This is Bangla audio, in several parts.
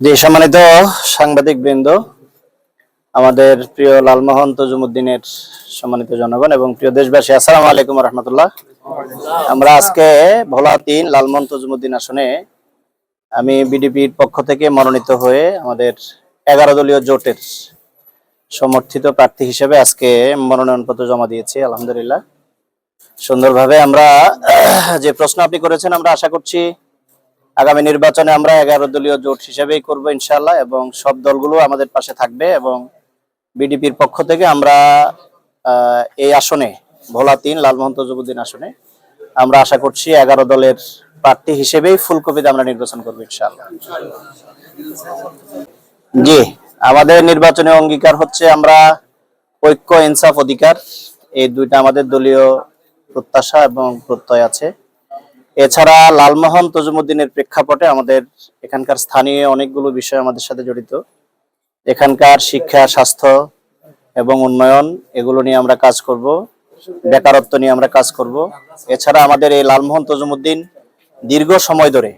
যে সম্মানিত সাংবাদিক বৃন্দ আমাদের প্রিয় লালমোহন তজুমুদ্দিনের সম্মানিত জনগণ এবং প্রিয় দেশবাসী, আসসালামু আলাইকুম রহমতুল্লাহ আমরা আজকে ভোলা তিন লালমোহন তজুমুদ্দিন আসনে আমি বিডিপির পক্ষ থেকে মনোনীত হয়ে আমাদের এগারো দলীয় জোটের সমর্থিত প্রার্থী হিসেবে আজকে মনোনয়নপত্র জমা দিয়েছি, আলহামদুলিল্লাহ। সুন্দরভাবে আমরা যে প্রশ্ন আপনি করেছেন, আমরা আশা করছি আগামী নির্বাচনে আমরা এগারো দলীয় জোট হিসেবেই করব ইনশাল্লাহ এবং সব দলগুলো আমাদের পাশে থাকবে এবং বিডিপির পক্ষ থেকে আমরা এই আসনে, ভোলা তিন, লালমোহন তজুবুদ্দিন আসনে, আমরা আশা করছি এগারো দলের প্রার্থী হিসেবেই ফুলকপিতে আমরা নির্বাচন করব ইনশাল্লাহ জি, আমাদের নির্বাচনী অঙ্গীকার হচ্ছে আমরা ঐক্য, ইনসাফ, অধিকার, এই দুইটা আমাদের দলীয় প্রত্যাশা এবং প্রত্যয় আছে। এছাড়া লালমোহন তজুমুদ্দিনের প্রেক্ষাপটে আমাদের এখানকার স্থানীয় অনেকগুলো বিষয় আমাদের সাথে জড়িত। এখানকার শিক্ষা, স্বাস্থ্য এবং উন্নয়ন, এগুলো নিয়ে আমরা কাজ করব। বেকারত্ব নিয়ে আমরা কাজ করব। এছাড়া আমাদের এই লালমোহন তজুমুদ্দিন দীর্ঘ সময় ধরে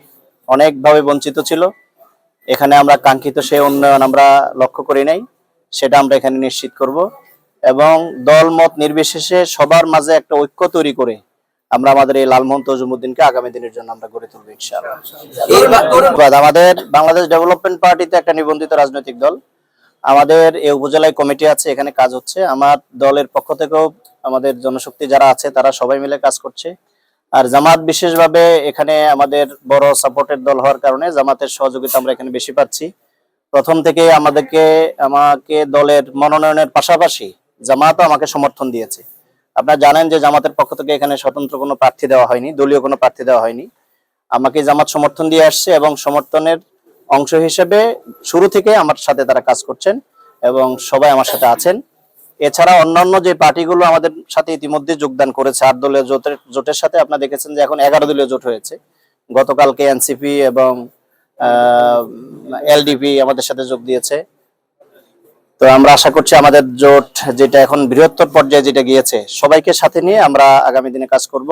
অনেকভাবে বঞ্চিত ছিল। এখানে আমরা কাঙ্ক্ষিত সেই উন্নয়ন আমরা লক্ষ্য করি নাই, সেটা আমরা এখানে নিশ্চিত করব। এবং দল মত নির্বিশেষে সবার মাঝে একটা ঐক্য তৈরি করে আমরা আমাদের এই লালমোহন তজুমুদ্দিনকে আগামী দিনের জন্য আমরা গড়ে তুলবো ইনশাআল্লাহ। আমাদের বাংলাদেশ ডেভেলপমেন্ট পার্টিতে একটা নিবন্ধিত রাজনৈতিক দল। আমাদের এই উপজেলায় কমিটি আছে এখানে কাজ হচ্ছে। আমার দলের পক্ষ থেকেও আমাদের জনশক্তি যারা আছে তারা সবাই মিলে কাজ করছে। আর জামাত বিশেষভাবে এখানে আমাদের বড় সাপোর্টের দল হওয়ার কারণে জামাতের সহযোগিতা আমরা এখানে বেশি পাচ্ছি। প্রথম থেকে আমাদেরকে আমাকে দলের মনোনয়নের পাশাপাশি জামাতও আমাকে সমর্থন দিয়েছে। আপনারা জানেন যে জামাতের পক্ষ থেকে এখানে স্বতন্ত্র কোনো প্রার্থী দেওয়া হয়নি, দলীয় কোনো প্রার্থী দেওয়া হয়নি। আমাকে জামাত সমর্থন দিয়ে আসছে এবং সমর্থনের অংশ হিসেবে শুরু থেকে আমার সাথে তারা কাজ করছেন এবং সবাই আমার সাথে আছেন। এছাড়া অন্যান্য যে পার্টিগুলো আমাদের সাথে ইতিমধ্যে যোগদান করেছে, আট দলীয় জোটের জোটের সাথে আপনারা দেখেছেন যে এখন এগারো দলীয় জোট হয়েছে। গতকালকে এনসিপি এবং এলডিপি আমাদের সাথে যোগ দিয়েছে। তো আমরা আশা করছি আমাদের জোট যেটা এখন বৃহত্তর পর্যায়ে যেটা গিয়েছে, সবাইকে সাথে নিয়ে আমরা আগামী দিনে কাজ করব।